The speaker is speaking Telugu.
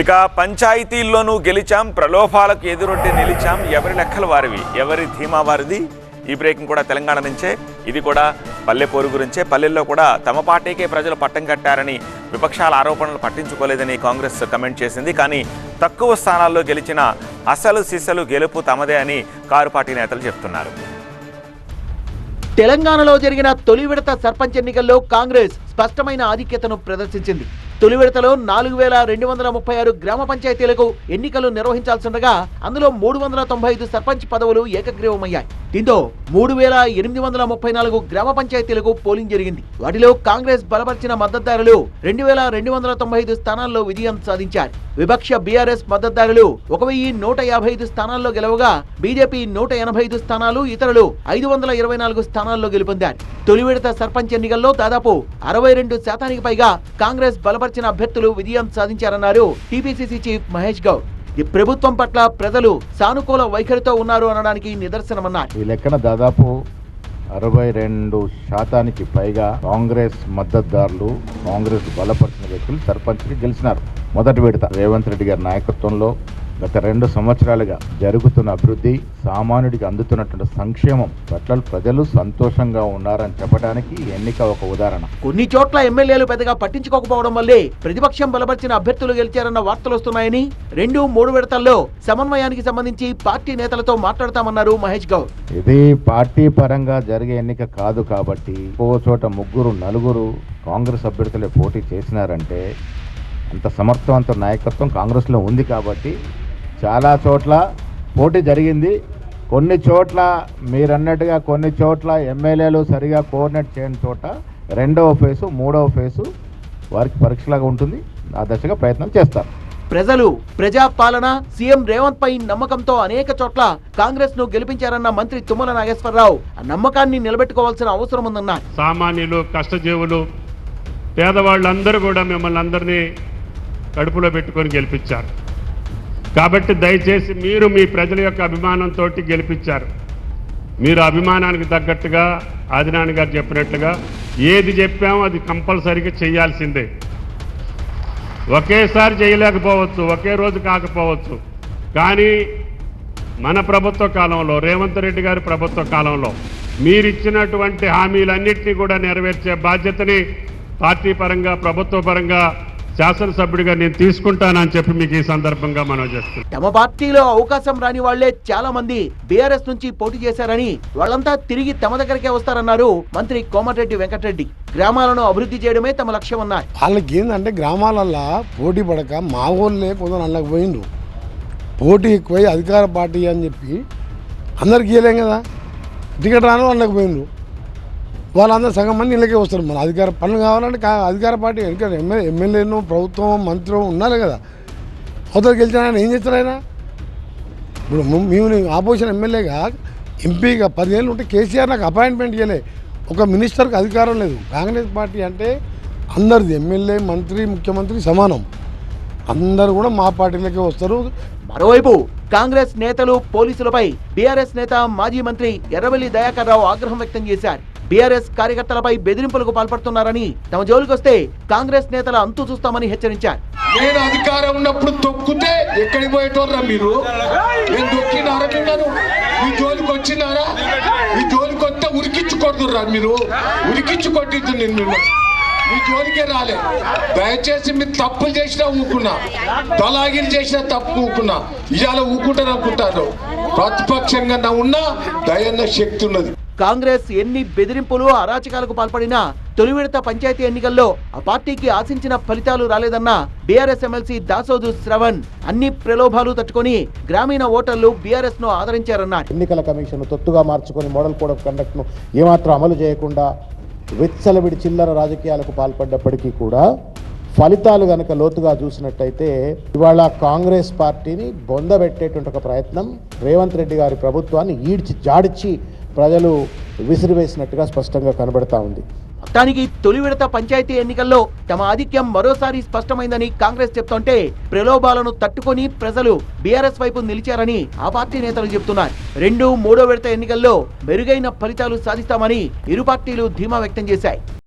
ఇక పంచాయతీల్లోనూ గెలిచాం ప్రలోభాలకు ఎదురొడ్డి నిలిచాం. ఎవరి లెక్కలు వారివి? ఎవరి ధీమా వారిది? ఈ బ్రేకింగ్ కూడా తెలంగాణ నుంచే ఇది కూడా పల్లె పోరు గురించే. పల్లెల్లో కూడా తమ పార్టీకే ప్రజలు పట్టం కట్టారని విపక్షాల ఆరోపణలు పట్టించుకోలేదని కాంగ్రెస్ కమెంట్ చేసింది. కానీ తక్కువ స్థానాల్లో గెలిచిన అసలు సిసలు గెలుపు తమదే అని కారు పార్టీ నేతలు చెప్తున్నారు. తెలంగాణలో జరిగిన తొలి విడత సర్పంచ్ ఎన్నికల్లో కాంగ్రెస్ స్పష్టమైన ఆధిక్యతను ప్రదర్శించింది. తొలి విడతలో నాలుగు వేల రెండు వందల ముప్పై ఆరు గ్రామ పంచాయతీలకు ఎన్నికలు నిర్వహించాల్సిండగా అందులో మూడు వందల తొంభై ఐదు సర్పంచ్ పదవులు ఏకగ్రీవమయ్యాయి. దీంతో మూడు వేల ఎనిమిది వందల ముప్పై నాలుగు గ్రామ పంచాయతీలకు పోలింగ్ జరిగింది. వాటిలో కాంగ్రెస్ బలపరిచిన మద్దతుదారులు రెండు వేల రెండు వందల తొంభై ఐదు స్థానాల్లో విజయం సాధించారు. విపక్ష బీఆర్ఎస్ మద్దతుదారులు ఒక వెయ్యి నూట యాభై ఐదు స్థానాల్లో గెలవగా బీజేపీ నూట ఎనభై ఐదు స్థానాలు ఇతరులు ఐదు వందల ఇరవై నాలుగు స్థానాల్లో గెలుపొందారు. తొలి విడత సర్పంచ్ ఎన్నికల్లో దాదాపు అరవై రెండు శాతానికి పైగా కాంగ్రెస్ బలపరి బలపరిచిన అభ్యర్థులు విజయం సాధించారన్నారు టీపీసీసీ చీఫ్ మహేష్ గౌడ్. ఈ ప్రభుత్వం పట్ల ప్రజలు సానుకూల వైఖరితో ఉన్నారు అనడానికి నిదర్శనమన్నారు. ఈ లెక్కన దాదాపు అరవై రెండు శాతానికి పైగా కాంగ్రెస్ మద్దతుదారులు కాంగ్రెస్ బలపరిచిన వ్యక్తులు సర్పంచ్కి గెలిచినారు. మొదటి విడత రేవంత్ రెడ్డి గారి నాయకత్వంలో గత రెండు సంవత్సరాలుగా జరుగుతున్న అభివృద్ధి సామాన్యుడికి అందుతున్నటువంటి సంక్షేమం పట్ల ప్రజలు సంతోషంగా ఉన్నారని చెప్పడానికి ఎన్నిక ఒక ఉదాహరణ. కొన్ని చోట్ల ఎమ్మెల్యేలు పెద్దగా పట్టించుకోకపోవడం వల్లే ప్రతిపక్షం బలపరిచిన అభ్యర్థులు గెలిచారన్న వార్తలు వస్తున్నాయని రెండు మూడు విడతల్లో సమన్వయానికి సంబంధించి పార్టీ నేతలతో మాట్లాడతామన్నారు మహేష్ గౌడ్. ఇది పార్టీ పరంగా జరిగే ఎన్నిక కాదు కాబట్టి ఓ చోట ముగ్గురు నలుగురు కాంగ్రెస్ అభ్యర్థులే పోటీ చేసినారంటే అంత సమర్థవంత నాయకత్వం కాంగ్రెస్లో ఉంది కాబట్టి చాలా చోట్ల పోటీ జరిగింది. కొన్ని చోట్ల మీరన్నట్టుగా కొన్ని చోట్ల ఎమ్మెల్యేలు సరిగా కోఆర్డినేట్ చేయని చోట రెండవ ఫేసు మూడవ ఫేసు వారికి పరీక్షలాగా ఉంటుంది. ఆ దశగా ప్రయత్నం చేస్తారు. ప్రజలు ప్రజా పాలన సీఎం రేవంత్ పై నమ్మకంతో అనేక చోట్ల కాంగ్రెస్ను గెలిపించారన్న మంత్రి తుమ్మల నాగేశ్వరరావు ఆ నమ్మకాన్ని నిలబెట్టుకోవాల్సిన అవసరం ఉందన్నారు సామాన్యులు కష్టజీవులు పేదవాళ్ళందరూ కూడా మిమ్మల్ని అందరినీ కడుపులో పెట్టుకొని గెలిపించారు. కాబట్టి దయచేసి మీరు మీ ప్రజల యొక్క అభిమానంతో గెలిపించారు. మీరు అభిమానానికి తగ్గట్టుగా ఆదినాని గారు చెప్పినట్లుగా ఏది చెప్పామో అది కంపల్సరీగా చేయాల్సిందే. ఒకేసారి చేయలేకపోవచ్చు ఒకే రోజు కాకపోవచ్చు. కానీ మన ప్రభుత్వ కాలంలో రేవంత్ రెడ్డి గారి ప్రభుత్వ కాలంలో మీరిచ్చినటువంటి హామీలన్నింటినీ కూడా నెరవేర్చే బాధ్యతని పార్టీ పరంగా ప్రభుత్వ పరంగా శాసనసభ్యుడిగా నేను తీసుకుంటానని చెప్పి మీకు ఈ సందర్భంగా మనం చేస్తున్నాం. తమ పార్టీలో అవకాశం రాని వాళ్ళే చాలా మంది బీఆర్ఎస్ నుంచి పోటీ చేశారని వాళ్ళంతా తిరిగి తమ దగ్గరికే వస్తారన్నారు మంత్రి కోమటిరెడ్డి వెంకటరెడ్డి. గ్రామాలను అభివృద్ధి చేయడమే తమ లక్ష్యం అన్నారు. వాళ్ళకి ఏంటంటే గ్రామాలల్లో పోటీ పడక మా ఊళ్ళే కొందరు అందులోకి పోయిండు పోటీ ఎక్కువై అధికార పార్టీ అని చెప్పి అందరికి ఇవ్వలేం కదా? టికెట్ రాను అందులోకి పోయిండు వాళ్ళందరూ సగం మంది ఇళ్ళకే వస్తారు. మన అధికార పనులు కావాలంటే అధికార పార్టీ ఎందుకంటే ఎమ్మెల్యే ఎమ్మెల్యేను ప్రభుత్వం మంత్రి ఉన్నారు కదా. అవతలకి గెలిచిన ఆయన ఏం చేస్తారు ఆయన? ఇప్పుడు మేము ఆపోజిషన్ ఎమ్మెల్యేగా ఎంపీగా పదిహేళ్ళు ఉంటే కేసీఆర్ నాకు అపాయింట్మెంట్ ఇవ్వలే ఒక మినిస్టర్కి అధికారం లేదు. కాంగ్రెస్ పార్టీ అంటే అందరిది. ఎమ్మెల్యే మంత్రి ముఖ్యమంత్రి సమానం. అందరూ కూడా మా పార్టీలోకి వస్తారు. మరోవైపు కాంగ్రెస్ నేతలు పోలీసులపై బీఆర్ఎస్ నేత మాజీ మంత్రి ఎర్రవెల్లి దయాకర్ రావు ఆగ్రహం వ్యక్తం చేశారు. బీఆర్ఎస్ కార్యకర్తలపై బెదిరింపులకు పాల్పడుతున్నారని తమ జోలికొస్తే కాంగ్రెస్ నేతల అంతు చూస్తామని హెచ్చరించారు. నేను అధికారం ఉన్నప్పుడు తొక్కితే ఎక్కడికి పోయేటోర్రా మీరు? నేను తొక్కినారా మిమ్మల్ని? మీ జోలికి వచ్చినారా? మీ జోలికి వస్తే ఉరికించి కొడుతుర్రా మీరు? ఉరికించి కొట్టిద్దు నేను మిమ్మల్ని. మీ జోలికే రాలే. దయచేసి మీరు తప్పులు చేసినా ఊకున్నా దళాగిరి చేసినా తప్పు ఊకున్నా ఇవాళ ఊకుంటారు అనుకుంటారు. ప్రతిపక్షంగా నా ఉన్నా దయన్న శక్తి ఉన్నది. కాంగ్రెస్ ఎన్ని బెదిరింపులు అరాచకాలకు పాల్పడినా తొలి విడత పంచాయతీ ఎన్నికల్లో ఆ పార్టీకి ఆశించిన ఫలితాలు రాలేదన్న బీఆర్ఎస్ ఎమ్మెల్సీ దాసోజు శ్రవణ్ అన్ని ప్రలోభాలు తట్టుకొని గ్రామీణ ఓటర్లు బీఆర్ఎస్ను ఆదరించారన్నారు. ఎన్నికల కమిషన్ తొత్తుగా మార్చుకొని మోడల్ కోడ్ ఆఫ్ కండక్ట్ను ఏమాత్రం అమలు చేయకుండా విచ్చలవిడి చిల్లర రాజకీయాలకు పాల్పడ్డప్పటికీ కూడా ఫలితాలు గనక లోతుగా చూసినట్టయితే ఇవాళ కాంగ్రెస్ పార్టీని బొందబెట్టేటువంటి ఒక ప్రయత్నం రేవంత్ రెడ్డి గారి ప్రభుత్వాన్ని ఈడ్చి జాడిచి ప్రజలు విసిరివేసినట్టుగా స్పష్టంగా కనబడతా ఉంది. మొత్తానికి తొలి విడత పంచాయతీ ఎన్నికల్లో తమ ఆధిక్యం మరోసారి స్పష్టమైందని కాంగ్రెస్ చెప్తుంటే ప్రలోభాలను తట్టుకొని ప్రజలు బీఆర్ఎస్ వైపు నిలిచారని ఆ పార్టీ నేతలు చెబుతున్నారు రెండు మూడో విడత ఎన్నికల్లో మెరుగైన ఫలితాలు సాధిస్తామని ఇరు పార్టీలు ధీమా వ్యక్తం చేశాయి.